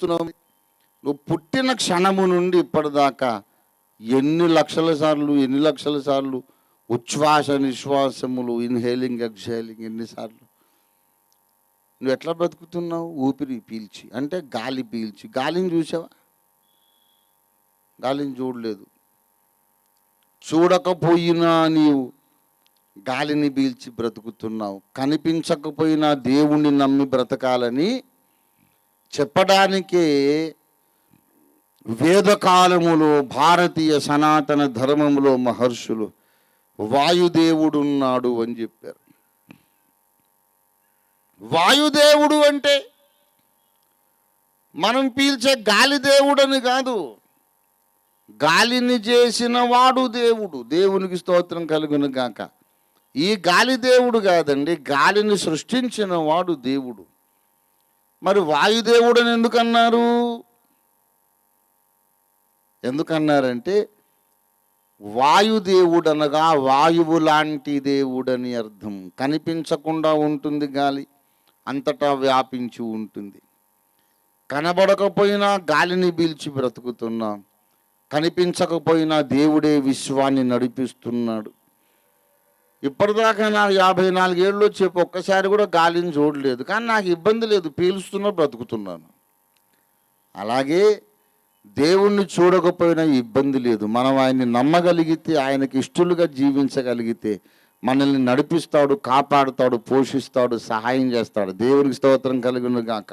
చూస్తున్నావు? నువ్వు పుట్టిన క్షణము నుండి ఇప్పటిదాకా ఎన్ని లక్షల సార్లు ఎన్ని లక్షల సార్లు ఉచ్ఛ్వాస నిశ్వాసములు ఇన్హేలింగ్ ఎక్స్హేలింగ్ ఎన్నిసార్లు నువ్వు ఎట్లా బ్రతుకుతున్నావు? ఊపిరి పీల్చి. అంటే గాలి పీల్చి. గాలిని చూసావా? గాలిని చూడలేదు. చూడకపోయినా నీవు గాలిని పీల్చి బ్రతుకుతున్నావు. కనిపించకపోయినా దేవుణ్ణి నమ్మి బ్రతకాలని చెప్పడానికి వేదకాలములో భారతీయ సనాతన ధర్మములో మహర్షులు వాయుదేవుడున్నాడు అని చెప్పారు. వాయుదేవుడు అంటే మనం పీల్చే గాలి దేవుడని కాదు. గాలిని చేసిన వాడు దేవుడు. దేవునికి స్తోత్రం కలుగును గాక. ఈ గాలి దేవుడు కాదండి గాలిని సృష్టించిన వాడు దేవుడు. మరి వాయుదేవుడని ఎందుకన్నారు? ఎందుకన్నారంటే వాయుదేవుడు అనగా వాయువు లాంటి దేవుడని అర్థం. కనిపించకుండా ఉంటుంది గాలి. అంతటా వ్యాపించి ఉంటుంది. కనబడకపోయినా గాలిని పీల్చి బ్రతుకుతున్నాం. కనిపించకపోయినా దేవుడే విశ్వాన్ని నడిపిస్తున్నాడు. ఇప్పటిదాకా నాకు యాభై నాలుగేళ్ళు వచ్చి ఒక్కసారి కూడా గాలిని చూడలేదు. కానీ నాకు ఇబ్బంది లేదు. పీలుస్తున్నా బ్రతుకుతున్నాను. అలాగే దేవుణ్ణి చూడకపోయినా ఇబ్బంది లేదు. మనం ఆయన్ని నమ్మగలిగితే ఆయనకి ఇష్టలుగా జీవించగలిగితే మనల్ని నడిపిస్తాడు కాపాడుతాడు పోషిస్తాడు సహాయం చేస్తాడు. దేవునికి స్తోత్రం కలిగిన గాక